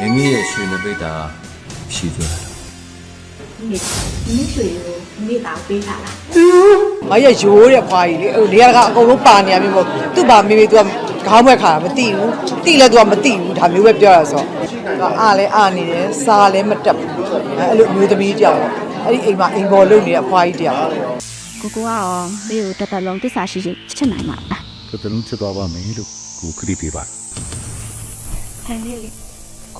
ငငယ်ရဲ့ရွှေနပိတ်တာရှိသွားတယ်ဒီနေ့ရွှေကိုဒီနေ့တောင်ပေးထားတာမရရိုးတဲ့ဖွားကြီးလေဟိုနေရာကအကုန်လုံးပါနေရမျိုးပေါ့သူ့ဘာမေမေ तू ကခေါင်းဘွက်ခါမသိဘူးတိလဲ तू ကမသိဘူးဒါမျိုးပဲပြောရဆိုတော့အားလဲအားနေတယ်စားလဲမတက်ဘူးအဲ့လိုအမျိုးသမီးတယောက်ပေါ့အဲ့ဒီအိမ်မှာအိမ်ပေါ်လုံနေတဲ့ဖွားကြီးတယောက်ကိုကိုကရောဘေးကိုတော်တော်လုံးတစ္ဆာရှိရှိချစ်နိုင်မှာလားတော်တော်လုံးချစ်သွားပါမယ်လို့ကိုခရီးပေးပါ ဟန်လေး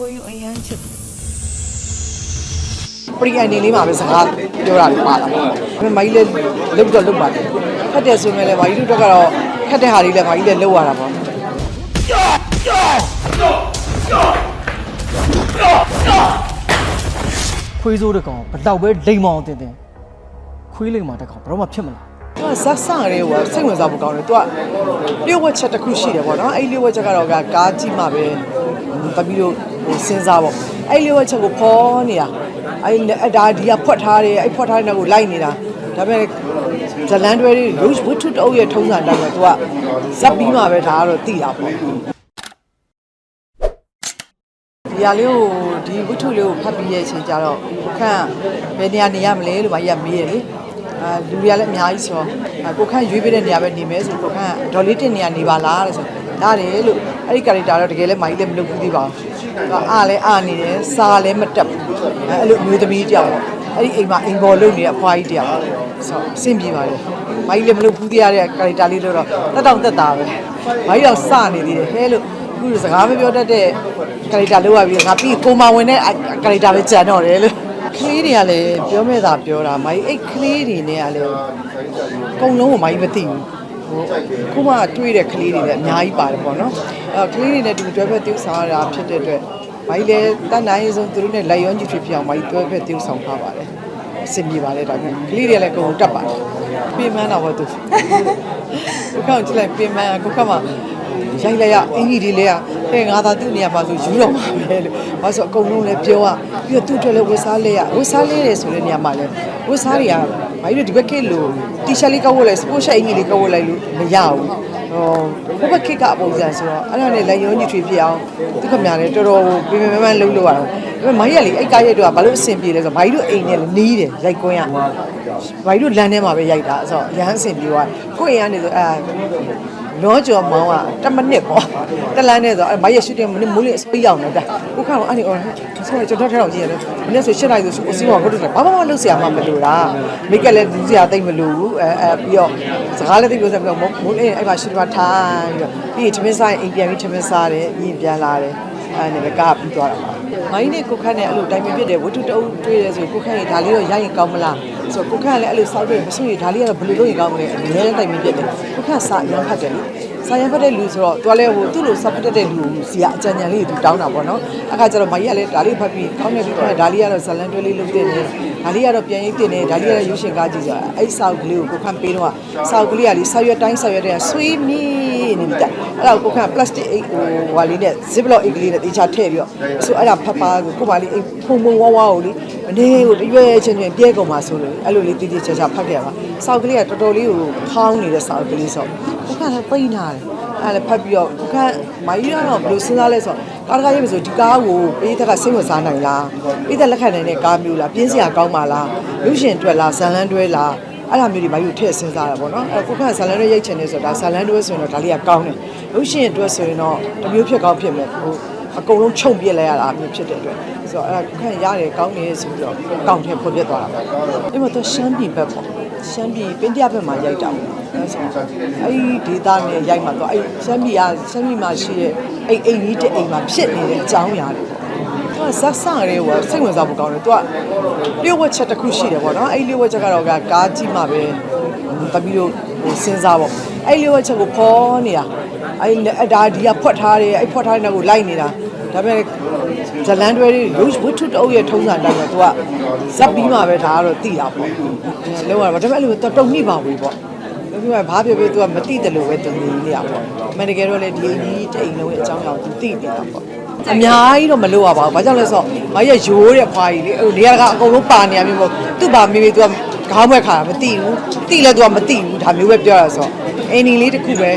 ကိုယူအရန်ချစ်ပရိယန်နေလေးမှာပဲစကားပြောတာပါလာပေါ့ဒါပေမဲ့မိုင်းလဲလုတ်တော့လုတ်ပါတယ်ခက်တယ်ဆိုရင်လည်းမိုင်းတို့တော့ကတော့ခက်တဲ့ဟာလေးလည်းမိုင်းလဲလုတ်ရတာပေါ့ခွေးစိုးတကောင်ဘလောက်ပဲလိမ်မောင်တင်တင်ခွေးလိမ်မောင်တကောင်ဘယ်တော့မှဖြစ်မလားသူကဇက်ဆန်ရဲဟိုစိတ်ဝင်စားဖို့ကောင်းတယ်သူကလျှို့ဝှက်ချက်တစ်ခုရှိတယ်ပေါ့နော်အဲ့လျှို့ဝှက်ချက်ကတော့ကကားကြည့်မှပဲတပီတို့ဟို စဉ်းစားပေါ့အဲ့လျှို့ဝှက်ချက်ကိုဖော်နေတာအဲ့အဲ့ဒါဒီကဖွက်ထားတယ်အဲ့ဖွက်ထားတဲ့ကိုလိုက်နေတာဒါပေမဲ့ဇလန်တွဲလေးရုပ်ဝတ္ထုတအုပ်ရဲ့ထုံးစံတိုင်းပဲသူကဇက်ပြီးမှပဲဒါကတော့သိတာပေါ့ဒီဟာလေးကိုဒီဝတ္ထုလေးကိုဖတ်ပြီးရဲ့အချိန်ကျတော့ခန့်ဘယ်နေရာနေရမလဲလို့မကြီးကမေးရလေအာလူတွေကလည်းအများကြီးဆိုတော့အာကိုခန့်ရွေးပေးတဲ့နေရာပဲနေမယ်ဆိုကိုခန့်ကဒေါ်လေးတင်နေရာနေပါလားတဲ့ဆိုဒါတယ်လို့ အဲ့ဒီ character တော့တကယ်လည်းမိုင်းလည်းမလုပ်ဘူးသေးပါဘူးသူကအားလည်းအားနေတယ်စားလည်းမတက်ဘူးအဲ့လိုအမျိုးသမီးတယောက်ပေါ့အဲ့ဒီအိမ်မှာအိမ်ပေါ်လုံနေတဲ့အဖွားကြီးတယောက်ဆိုတော့အဆင်ပြေပါလေမိုင်းလည်းမလုပ်ဘူးသေးရတဲ့ character လေးလို့တော့တက်တောင့်တက်တာပဲမိုင်းတော့စနေသေးတယ်ဟဲလို့အခုစကားမပြောတတ်တဲ့ character လောက်ရပြီးငါပြီးကိုမဝင်တဲ့ character ပဲကြံတော့တယ်လို့ကလေးတွေကလည်းပြောမဲ့တာပြောတာမိုင်းအဲ့ကလေးတွေနဲ့ကလည်းအကုန်လုံးကိုမိုင်းမသိဘူး ဟိုခုမှတွေးတဲ့ကလေးတွေလည်းအများကြီးပါတယ်ပေါ့နော်အဲ့ကလေးတွေနဲ့တူတွဲဖက် tiêu ဆောင်ရတာဖြစ်တဲ့အတွက်မိုင်းလည်းတတ်နိုင်ဆုံးသူတို့နဲ့လိုက်ရောညီထွေဖြစ်အောင်မိုင်းတွဲဖက် tiêu ဆောင်ထားပါတယ်အဆင်ပြေပါတယ်ဒါပေမဲ့ကလေးတွေလည်းအကုန်လုံးတက်ပါတယ်ပြင်မှန်းတော့သူကိုကောက်ကြည့်လိုက်ပြင်မှန်းကိုကောက်မှာရိုက်လိုက်ရအင်ကြီးလေးလေးကဟဲ့ငါသာသူ့နေရာမှာဆိုယူတော့မှာပဲလို့ဘာလို့ဆိုအကုန်လုံးလည်းပြောอ่ะပြီးတော့သူ့အတွက်လည်းဝတ်စားလဲရဝတ်စားလဲတယ်ဆိုတဲ့နေရာမှာလည်းဝတ်စားတွေက ဘာလို့ဒီဘက်ကလို့တီရှပ်လေးကောက်ဝတ်လိုက်စပို့ရှပ်အင်ကြီးလေးကောက်ဝတ်လိုက်လို့မရဘူးဟိုဘက်ခိကအပုံစံဆိုတော့အဲ့ဒါနဲ့လက်ရုံးကြီးထွေဖြစ်အောင်သူကများလည်းတော်တော်ပြင်ပြင်မမလှုပ်လို့ရတော့ဒါပေမဲ့မိုင်းရလေအဲ့ကားရိုက်တော့ဘာလို့အဆင်ပြေလဲဆိုတော့မိုင်းတို့အိမ်နဲ့နီးတယ်ရိုက်ကွင်းရမိုင်းတို့လမ်းထဲမှာပဲရိုက်တာဆိုတော့ရဟန်းအဆင်ပြေသွားကိုယ့်အိမ်ကနေဆိုအဲ လောကျော်မောင်းကတစ်မိနစ်ပေါ့တစ်လမ်းနဲ့ဆိုအဲ့မိုင်းရရှူတင်မနေ့မိုးလေးစပိအောင်တော့ကိုခါတော့အဲ့ဒီအော်ဆိုတော့ကျွန်တော်ထဲတော့ကြည့်ရတယ်မနေ့ဆိုရှစ်လိုက်ဆိုကိုစီမောဘုတ်တယ်ဘာမှမလုပ်စရာမှမလိုတာမိတ်ကလည်းလူစရာတိတ်မလိုဘူးအဲအဲပြီးတော့စကားလည်းသိလို့ဆိုပြီးတော့မိုးလေးအဲ့မှာရှူတင်ထိုင်ပြီးတော့ပြီးရင်ထမင်းစားရင်အိမ်ပြန်ပြီးထမင်းစားတယ်ပြီးရင်ပြန်လာတယ်အဲ့နဲ့ပဲကားပြီးသွားတာပါမိုင်းနဲ့ကိုခန့်နဲ့အဲ့လိုတိုင်ပင်ဖြစ်တယ်ဝတ္ထုတအုပ်တွေးတယ်ဆိုကိုခန့်ရင်ဒါလေးတော့ရရင်ကောင်းမလား ဆိုတော့ကိုခန့်ကလည်းအဲ့လိုစောက်တယ်မဆိုရင်ဒါလေးကတော့ဘယ်လိုလုပ်ရင်ကောင်းမလဲအများနဲ့တိုင်ပင်ဖြစ်တယ်ကိုခန့်စာရမ်းဖတ်တယ်လေစာရမ်းဖတ်တဲ့လူဆိုတော့သူကလည်းဟိုသူ့လိုစာဖတ်တတ်တဲ့လူစီကအကြံဉာဏ်လေးသူတောင်းတာပေါ့နော်အခါကျတော့မိုင်းကလည်းဒါလေးဖတ်ပြီးကောင်းတယ်ပြီးတော့ဒါလေးကတော့ဇလန်တွဲလေးလုပ်တဲ့နေဒါလေးကတော့ပြန်ရိပ်တင်နေဒါလေးကတော့ရုပ်ရှင်ကားကြည့်ကြအဲ့ဒီစာအုပ်ကလေးကိုကိုခန့်ပေးတော့စာအုပ်ကလေးကလေဆောက်ရွက်တိုင်းဆောက်ရွက်တဲ့ဆွေးမီး နေတာအဲ့ဒါကိုကိုခန့် plastic အိတ်ဟိုဟွာလေးနဲ့ ziploc အိတ်ကလေးနဲ့တေချာထည့်ပြီးတော့ဆိုအဲ့ဒါဖတ်ပါကိုကိုပါလေးအိတ်ဖုံဖုံဝါးဝါးကိုလေမနေကိုတရွဲ့ချင်းချင်းပြဲကုန်ပါဆိုလို့အဲ့လိုလေးတည်တည်ချာချာဖတ်ခဲ့ရပါစာအုပ်ကလေးကတော်တော်လေးကိုဖောင်းနေတဲ့စာအုပ်ကလေးဆိုကိုခန့်လည်းပိတ်နာတယ်အဲ့လည်းဖတ်ပြီးတော့ကိုခန့်မိုင်းရတော့ဘယ်လိုစဉ်းစားလဲဆိုတော့ကားတကားရေးမဆိုဒီကားကိုပေးသက်ကစိတ်ဝင်စားနိုင်လားပေးသက်လက်ခံနိုင်တဲ့ကားမျိုးလားပြင်းစရာကောင်းပါလားလူရှင်အတွက်လားဇန်လန်းတွဲလား အဲ့လိုမျိုးတွေမယူထည့်စဉ်းစားတာပေါ့နော်အဲ့ကိုခန့်ဇာလန်တွဲရိတ်ချင်နေဆိုတာဇာလန်တွဲဆိုရင်တော့ဒါလေးကကောင်းတယ်လူရှင်အတွက်ဆိုရင်တော့တစ်မျိုးဖြစ်ကောင်းဖြစ်မယ်ဟိုအကုန်လုံးခြုံပြစ်လိုက်ရတာအမျိုးဖြစ်တဲ့အတွက်ဆိုတော့အဲ့ဒါခန့်ရတယ်ကောင်းတယ်ဆိုပြီးတော့ကောင်းတယ်ဖွင့်ပြသွားတာပေါ့အဲ့မှာတော့ရှမ်းပြည်ဘက်ပေါ့ရှမ်းပြည်ပင်းပြဘက်မှာရိုက်တာပေါ့အဲ့ဆိုအဲ့ဒီဒေသနဲ့ရိုက်မှာတော့အဲ့ရှမ်းပြည်ကရှမ်းပြည်မှာရှိတဲ့အဲ့အိမ်ကြီးတဲ့အိမ်မှာဖြစ်နေတဲ့အကြောင်းအရာတွေပေါ့ သူကဇက်ဆန်ရဲဟိုစိတ်ဝင်စားဖို့ကောင်းတယ်သူကလျှို့ဝှက်ချက်တစ်ခုရှိတယ်ပေါ့နော်အဲ့လျှို့ဝှက်ချက်ကတော့ကကားကြည့်မှပဲတပီတို့ဟိုစဉ်းစားပေါ့အဲ့လျှို့ဝှက်ချက်ကိုဖော်နေတာအဲ့အဲ့ဒါဒီကဖွက်ထားတယ်အဲ့ဖွက်ထားတဲ့ကိုလိုက်နေတာဒါပေမဲ့ဇလန်တွဲလေးရုပ်ဝတ္ထုတအုပ်ရဲ့ထုံးစံတိုင်းပဲသူကဇက်ပြီးမှပဲဒါကတော့သိတာပေါ့လုံးဝဒါပေမဲ့အဲ့လိုတုံ့နှိပါဘူးပေါ့ဒီမှာဘာဖြစ်ဖြစ်သူကမသိတယ်လို့ပဲသူနေနေရပေါ့အမှန်တကယ်တော့လေဒီအကြီးတိတ်လုံးရဲ့အကြောင်းအရာကိုသူသိနေတာပေါ့ အများကြီးတော့မလို့ရပါဘူးဘာကြောင့်လဲဆိုတော့မရရိုးတဲ့ဖွားကြီးလေဟိုနေရာကအကုန်လုံးပါနေရမျိုးပေါ့သူ့ဘာမေမေသူကခေါင်းဘွက်ခါမသိဘူးသိလဲသူကမသိဘူးဒါမျိုးပဲပြောရဆိုတော့အန်ဒီလေးတစ်ခုပဲ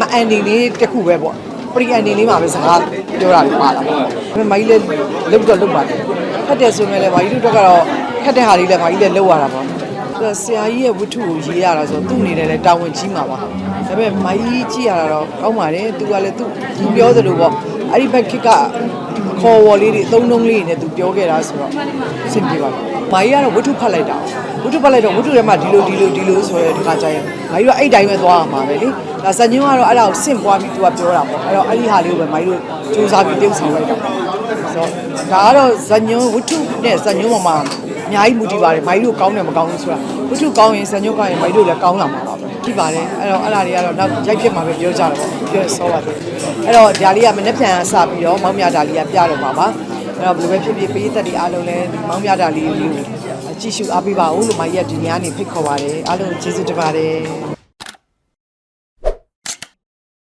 မအန်ဒီလေးတစ်ခုပဲပေါ့ပရီအန်ဒီလေးမှာပဲစကားပြောတာလေးပါလာပေါ့ဒါပေမဲ့မိုင်းလည်းလုတ်တော့လုတ်ပါတယ်ခက်တယ်ဆိုရင်လည်းမိုင်းတို့တော့ကတော့ခက်တဲ့ဟာလေးလည်းမိုင်းလည်းလုတ်ရတာပေါ့ ဆိုတော့ဆရာကြီးရဲ့ဝတ္ထုကိုရေးရတာဆိုတော့သူ့အနေနဲ့လည်းတာဝန်ကြီးမှာပါဒါပေမဲ့မိုင်းကြီးကြည့်ရတာတော့ကောင်းပါတယ်သူကလည်းသူသူပြောသလိုပေါ့အဲ့ဒီဘက်ခစ်ကခေါ်ဝေါ်လေးတွေအသုံးနှုန်းလေးတွေနဲ့သူပြောခဲ့တာဆိုတော့အဆင်ပြေပါတယ်မိုင်းကတော့ဝတ္ထုဖတ်လိုက်တာဝတ္ထုဖတ်လိုက်တော့ဝတ္ထုထဲမှာဒီလိုဒီလိုဒီလိုဆိုရတဲ့ဒီခါကျရင်မိုင်းတို့အဲ့တိုင်းပဲသွားရမှာပဲလေဒါစံညွှန်းကတော့အဲ့ဒါကိုစင့်ပွားပြီးသူကပြောတာပေါ့အဲ့တော့အဲ့ဒီဟာလေးကိုပဲမိုင်းတို့စူးစမ်းပြီးပြုတ်ဆောင်လိုက်တာပေါ့ဆိုတော့ဒါကတော့ဇညွန်းဝတ္ထုနဲ့ဇညွန်းပေါ်မှာ အများကြီးမူတည်ပါတယ်မိုင်းတို့ကောင်းတယ်မကောင်းဘူးဆိုတာဝတ္ထုကောင်းရင်ဇညွန်းကောင်းရင်မိုင်းတို့လည်းကောင်းလာမှာပါပဲကြည့်ပါတယ်အဲ့တော့အဲ့ဒါတွေကတော့နောက်ရိုက်ဖြစ်မှာပဲပြောကြတယ်ပေါ့ပြောဆောပါတယ်အဲ့တော့ဒါလေးကမနေ့ပြန်စပြီးတော့မောင်မြဒါလေးကပြတော့မှာပါအဲ့တော့ဘယ်လိုပဲဖြစ်ဖြစ်ပေးသက်တွေအားလုံးလည်းဒီမောင်မြဒါလေးလေးကိုကြည့်ရှုအားပေးပါဦးလို့မိုင်းရက်ဒီညနေဖိတ်ခေါ်ပါတယ်အားလုံးကျေးဇူးတင်ပါတယ်